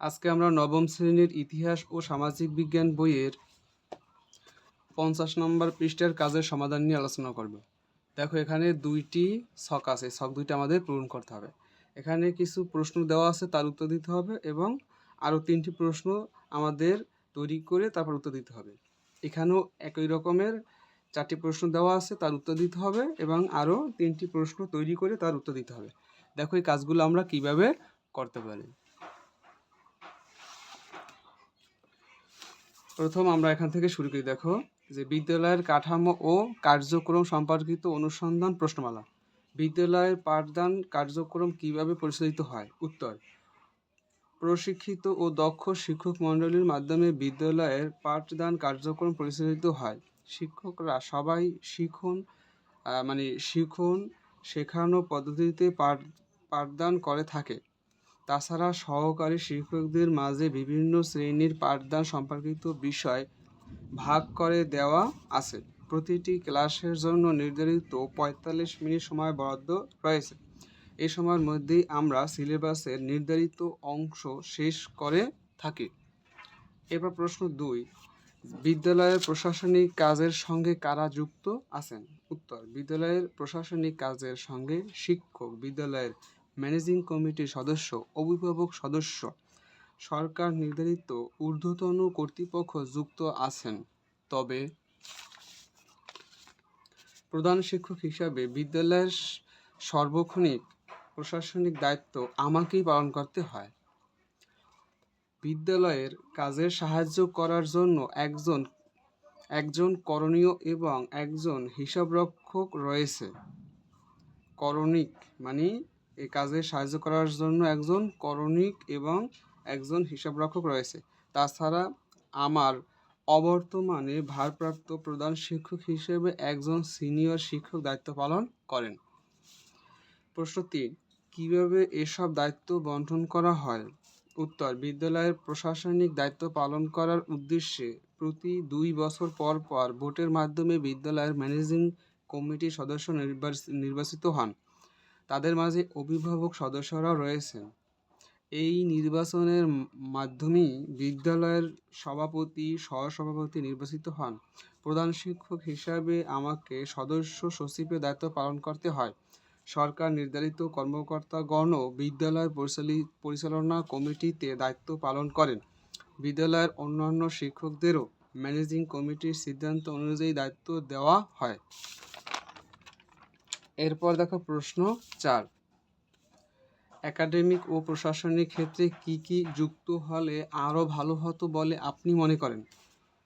আজকে আমরা নবম শ্রেণির ইতিহাস ও সামাজিক বিজ্ঞান বইয়ের পঞ্চাশ নম্বর পৃষ্ঠার কাজের সমাধান নিয়ে আলোচনা করব। দেখো এখানে দুইটি ছক আছে ছক দুইটা আমাদের পূরণ করতে হবে। এখানে কিছু প্রশ্ন দেওয়া আছে, তার উত্তর দিতে হবে এবং আরও তিনটি প্রশ্ন আমাদের তৈরি করে তারপর উত্তর দিতে হবে। এখানেও একই রকমের চারটি প্রশ্ন দেওয়া আছে, তার উত্তর দিতে হবে এবং আরও তিনটি প্রশ্ন তৈরি করে তার উত্তর দিতে হবে। দেখো এই কাজগুলো আমরা কীভাবে করতে পারি। প্রথম আমরা এখান থেকে শুরু করি, দেখো, যে বিদ্যালয়ের কাঠামো ও কার্যক্রম সম্পর্কিত অনুসন্ধান প্রশ্নমালা। বিদ্যালয়ের পাঠদান কার্যক্রম কীভাবে পরিচালিত হয়? উত্তর, প্রশিক্ষিত ও দক্ষ শিক্ষক মণ্ডলীর মাধ্যমে বিদ্যালয়ের পাঠদান কার্যক্রম পরিচালিত হয়। শিক্ষকরা সবাই শিখুন মানে শিখুন শেখানো পদ্ধতিতে পাঠ, পাঠদান করে থাকে। তাছাড়া সহকারী শিক্ষকদের মাঝে বিভিন্ন শ্রেণির পাঠদান সম্পর্কিত বিষয় ভাগ করে দেওয়া আছে। প্রতিটি ক্লাসের জন্য নির্ধারিত পঁয়তাল্লিশ মিনিট সময় বরাদ্দ রয়েছে। এই সময়ের মধ্যেই আমরা সিলেবাসের নির্ধারিত অংশ শেষ করে থাকি। এবার প্রশ্ন দুই, বিদ্যালয়ের প্রশাসনিক কাজের সঙ্গে কারা যুক্ত আছেন? উত্তর, বিদ্যালয়ের প্রশাসনিক কাজের সঙ্গে শিক্ষক বিদ্যালয়ের ম্যানেজিং কমিটির সদস্য, অভিভাবক সদস্য, সরকার নির্ধারিত ঊর্ধ্বতন কর্তৃপক্ষ যুক্ত আছেন। তবে প্রধান শিক্ষক হিসাবে বিদ্যালয়ের সর্বক্ষণিক প্রশাসনিক দায়িত্ব আমাকেই পালন করতে হয়। বিদ্যালয়ের কাজে সাহায্য করার জন্য একজন একজন করণীয় এবং একজন হিসাবরক্ষক রয়েছে। করণিক মানে এই কাজে সাহায্য করার জন্য একজন করণিক এবং একজন হিসাবরক্ষক রয়েছে। তাছাড়া আমার অবর্তমানে ভারপ্রাপ্ত প্রধান শিক্ষক হিসেবে একজন সিনিয়র শিক্ষক দায়িত্ব পালন করেন। প্রশ্ন তিন, কীভাবে এসব দায়িত্ব বন্টন করা হয়? উত্তর, বিদ্যালয়ের প্রশাসনিক দায়িত্ব পালন করার উদ্দেশ্যে প্রতি দুই বছর পর পর ভোটের মাধ্যমে বিদ্যালয়ের ম্যানেজিং কমিটির সদস্য নির্বাচ- নির্বাচিত হন। তাদের মাঝে অভিভাবক সদস্যরাও রয়েছেন। এই নির্বাচনের মাধ্যমেই বিদ্যালয়ের সভাপতি, সহসভাপতি নির্বাচিত হন। প্রধান শিক্ষক হিসাবে আমাকে সদস্য সচিবের দায়িত্ব পালন করতে হয়। সরকার নির্ধারিত কর্মকর্তাগণও বিদ্যালয় পরিচালি- পরিচালনা কমিটিতে দায়িত্ব পালন করেন। বিদ্যালয়ের অন্যান্য শিক্ষকদেরও ম্যানেজিং কমিটির সিদ্ধান্ত অনুযায়ী দায়িত্ব দেওয়া হয়। এরপর দেখো প্রশ্ন চার। একাডেমিক ও প্রশাসনিক ক্ষেত্রে কি কি যুক্ত হলে আরও ভালো হতো বলে আপনি মনে করেন?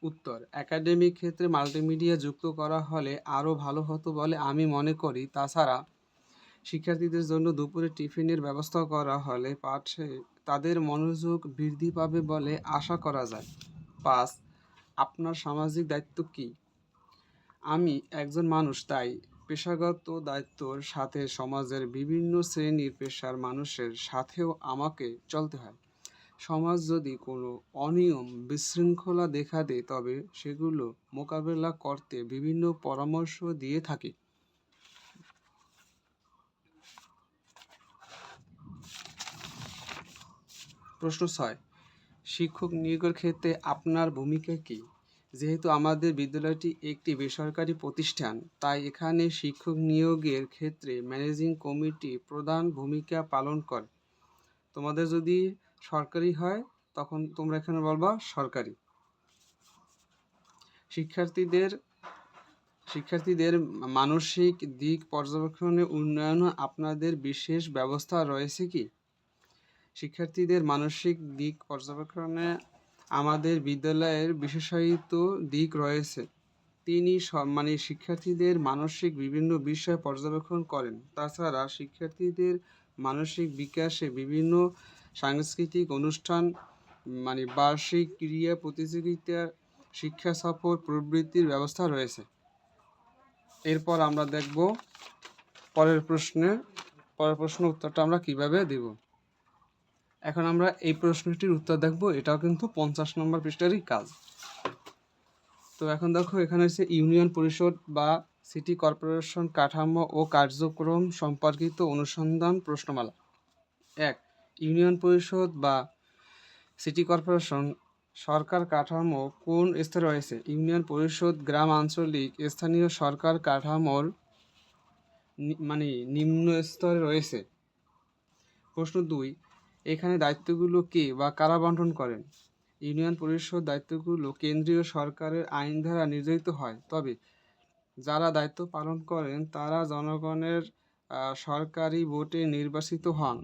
উত্তর, একাডেমিক ক্ষেত্রে মাল্টিমিডিয়া যুক্ত করা হলে আরও ভালো হতো বলে আমি মনে করি। তাছাড়া শিক্ষার্থীদের জন্য দুপুরে টিফিনের ব্যবস্থা করা হলে পাঠে তাদের মনোযোগ বৃদ্ধি পাবে বলে আশা করা যায়। পাঁচ, আপনার সামাজিক দায়িত্ব কী? আমি একজন মানুষ, তাই পেশাগত দায়িত্বর সাথে সমাজের বিভিন্ন শ্রেণির পেশার মানুষের সাথেও আমাকে চলতে হয়। সমাজ যদি কোনো অনিয়ম বিশৃঙ্খলা দেখা দেয়, তবে সেগুলো মোকাবেলা করতে বিভিন্ন পরামর্শ দিয়ে থাকি। প্রশ্ন ছয়, শিক্ষক নিয়োগের ক্ষেত্রে আপনার ভূমিকা কী? যেহেতু আমাদের বিদ্যালয়টি একটি বেসরকারি প্রতিষ্ঠান, তাই এখানে শিক্ষক নিয়োগের ক্ষেত্রে ম্যানেজিং কমিটি প্রধান ভূমিকা পালন করে। তোমাদের যদি সরকারি হয়, তখন তোমরা এখানে বলবা সরকারি। শিক্ষার্থীদের শিক্ষার্থীদের মানসিক দিক পর্যবেক্ষণে উন্নয়ন আপনাদের বিশেষ ব্যবস্থা রয়েছে কি? শিক্ষার্থীদের মানসিক দিক পর্যবেক্ষণে আমাদের বিদ্যালয়ের বিশেষায়িত দিক রয়েছে। তিনি মানে শিক্ষার্থীদের মানসিক বিভিন্ন বিষয় পর্যবেক্ষণ করেন। তাছাড়া শিক্ষার্থীদের মানসিক বিকাশে বিভিন্ন সাংস্কৃতিক অনুষ্ঠান মানে বার্ষিক ক্রীড়া প্রতিযোগিতা, শিক্ষা সফর প্রবৃত্তির ব্যবস্থা রয়েছে। এরপর আমরা দেখব পরের প্রশ্নের পরের প্রশ্ন উত্তরটা আমরা কীভাবে দেব। এখন আমরা এই প্রশ্নটির উত্তর দেখব। এটাও কিন্তু পঞ্চাশ নম্বর পৃষ্ঠারই কাজ। তো এখন দেখো, এখানে হচ্ছে ইউনিয়ন পরিষদ বা সিটি কর্পোরেশন কাঠামো ও কার্যক্রম সম্পর্কিত অনুসন্ধান প্রশ্নমালা। এক, ইউনিয়ন পরিষদ বা সিটি কর্পোরেশন সরকার কাঠামো কোন স্তরে রয়েছে? ইউনিয়ন পরিষদ, গ্রাম আঞ্চলিক, স্থানীয় সরকার কাঠামোর মানে নিম্ন স্তরে রয়েছে। প্রশ্ন দুই এখানে দায়িত্বগুলো কে বা কারা বন্টন করেন? ইউনিয়ন পরিষদ দায়িত্বগুলো কেন্দ্রীয় সরকারের আইন দ্বারা নির্ধারিত হয়। তবে যারা দায়িত্ব পালন করেন, তারা জনগণের সরকারি ভোটে নির্বাচিত হন।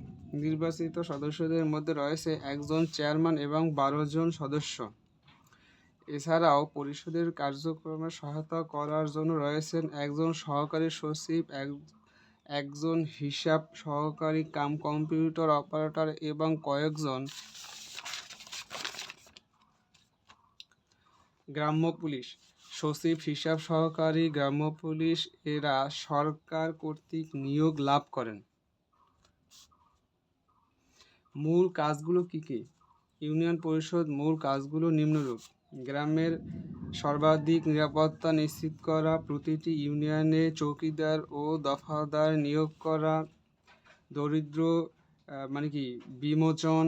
নির্বাচিত সদস্যদের মধ্যে রয়েছে একজন চেয়ারম্যান এবং বারো জন সদস্য। এছাড়াও পরিষদের কার্যক্রমে সহায়তা করার জন্য রয়েছেন একজন সহকারী সচিব, এক একজন হিসাব সহকারী কাম কম্পিউটার অপারেটর এবং কয়েকজন গ্রাম্য পুলিশ। সচিব, হিসাব সহকারী, গ্রাম্য পুলিশ এরা সরকার কর্তৃক নিয়োগ লাভ করেন। মূল কাজগুলো কি কি? ইউনিয়ন পরিষদ মূল কাজগুলো নিম্নরূপ। গ্রামের সর্বাধিক নিরাপত্তা নিশ্চিত করা, প্রতিটি ইউনিয়নে চৌকিদার ও দফাদার নিয়োগ করা, দরিদ্র মানে কি, বিমোচন,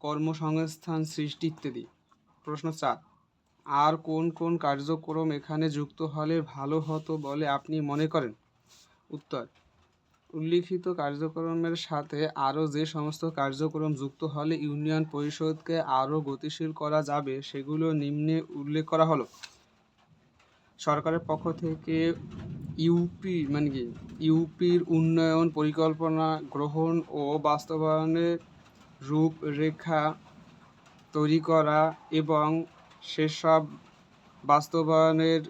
কর্মসংস্থান সৃষ্টি ইত্যাদি। প্রশ্ন চার, আর কোন কোন কার্যক্রম এখানে যুক্ত হলে ভালো হতো বলে আপনি মনে করেন? উত্তর উল্লিখিত কার্যক্রমের সাথে আরও যে সমস্ত কার্যক্রম যুক্ত হলে ইউনিয়ন পরিষদকে আরও গতিশীল করা যাবে, সেগুলো নিম্নে উল্লেখ করা হলো। সরকারের পক্ষ থেকে ইউপি মানে কি? ইউপির উন্নয়ন পরিকল্পনা গ্রহণ ও বাস্তবায়নের রূপরেখা তৈরি করা এবং সেসব বাস্তবায়নের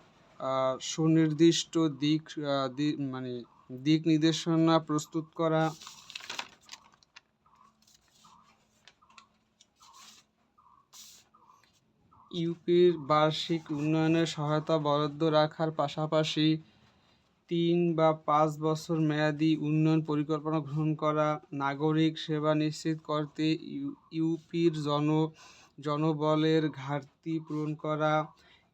সুনির্দিষ্ট দিক মানে দিক নির্দেশনা প্রস্তুত করা। ইউপির বার্ষিক উন্নয়নের সহায়তা বরাদ্দ রাখার পাশাপাশি তিন বা পাঁচ বছর মেয়াদি উন্নয়ন পরিকল্পনা গ্রহণ করা, নাগরিক সেবা নিশ্চিত করতে ইউ- ইউপির জন, জনবলের ঘাটতি পূরণ করা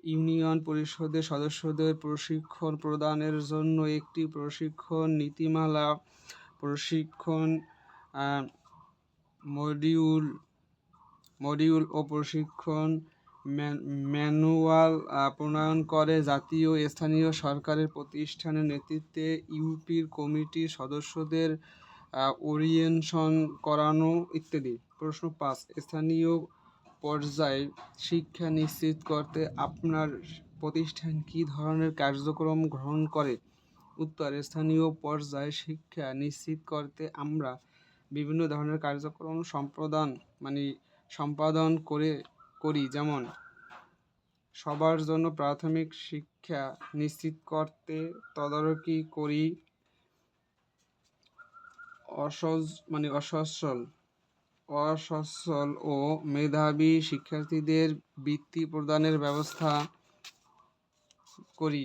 ইউনিয়ন পরিষদের সদস্যদের প্রশিক্ষণ প্রদানের জন্য একটি প্রশিক্ষণ নীতিমালা, প্রশিক্ষণ মডিউল মডিউল ও প্রশিক্ষণ ম্যানুয়াল প্রণয়ন করে জাতীয় স্থানীয় সরকারের প্রতিষ্ঠানের নেতৃত্বে ইউপির কমিটির সদস্যদের ওরিয়েন্টেশন করানো ইত্যাদি। প্রশ্ন পাঁচ, স্থানীয় পর্যায়ে শিক্ষা নিশ্চিত করতে আপনার প্রতিষ্ঠান কী ধরনের কার্যক্রম গ্রহণ করে? উত্তর, স্থানীয় পর্যায়ে শিক্ষা নিশ্চিত করতে আমরা বিভিন্ন ধরনের কার্যক্রম সম্পাদন মানে সম্পাদন করে, করি। যেমন, সবার জন্য প্রাথমিক শিক্ষা নিশ্চিত করতে তদারকি করি। অসজ মানে অসচ্ছল অসচ্ছল ও মেধাবী শিক্ষার্থীদের বৃত্তি প্রদানের ব্যবস্থা করি।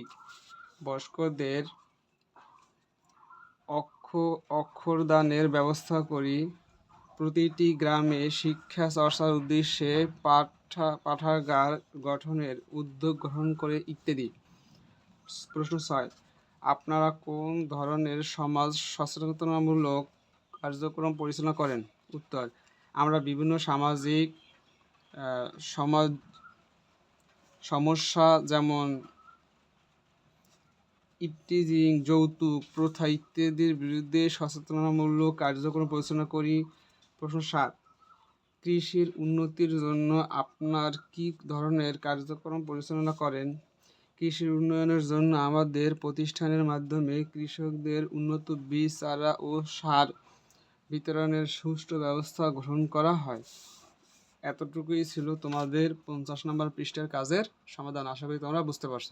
বয়স্কদের অক্ষ, অক্ষরদানের ব্যবস্থা করি। প্রতিটি গ্রামে শিক্ষা চর্চার উদ্দেশ্যে পাঠা, পাঠাগার গঠনের উদ্যোগ গ্রহণ করে ইত্যাদি। প্রশ্ন ছয়, আপনারা কোন ধরনের সমাজ সচেতনতামূলক কার্যক্রম পরিচালনা করেন? উত্তর আমরা বিভিন্ন সামাজিক সমাজ, সমস্যা যেমন ইপটিজিং, যৌতুক, প্রথা ইত্যাদির বিরুদ্ধে সচেতনতামূলক কার্যক্রম পরিচালনা করি। প্রশ্ন সাত, কৃষির উন্নতির জন্য আপনার কী ধরনের কার্যক্রম পরিচালনা করেন? কৃষির উন্নয়নের জন্য আমাদের প্রতিষ্ঠানের মাধ্যমে কৃষকদের উন্নত বীজ, চারা ও সার বিতরণের সুষ্ঠু ব্যবস্থা গ্রহণ করা হয়। এতটুকুই ছিল তোমাদের পঞ্চাশ নম্বর পৃষ্ঠের কাজের সমাধান। আশা করি তোমরা বুঝতে পারছ।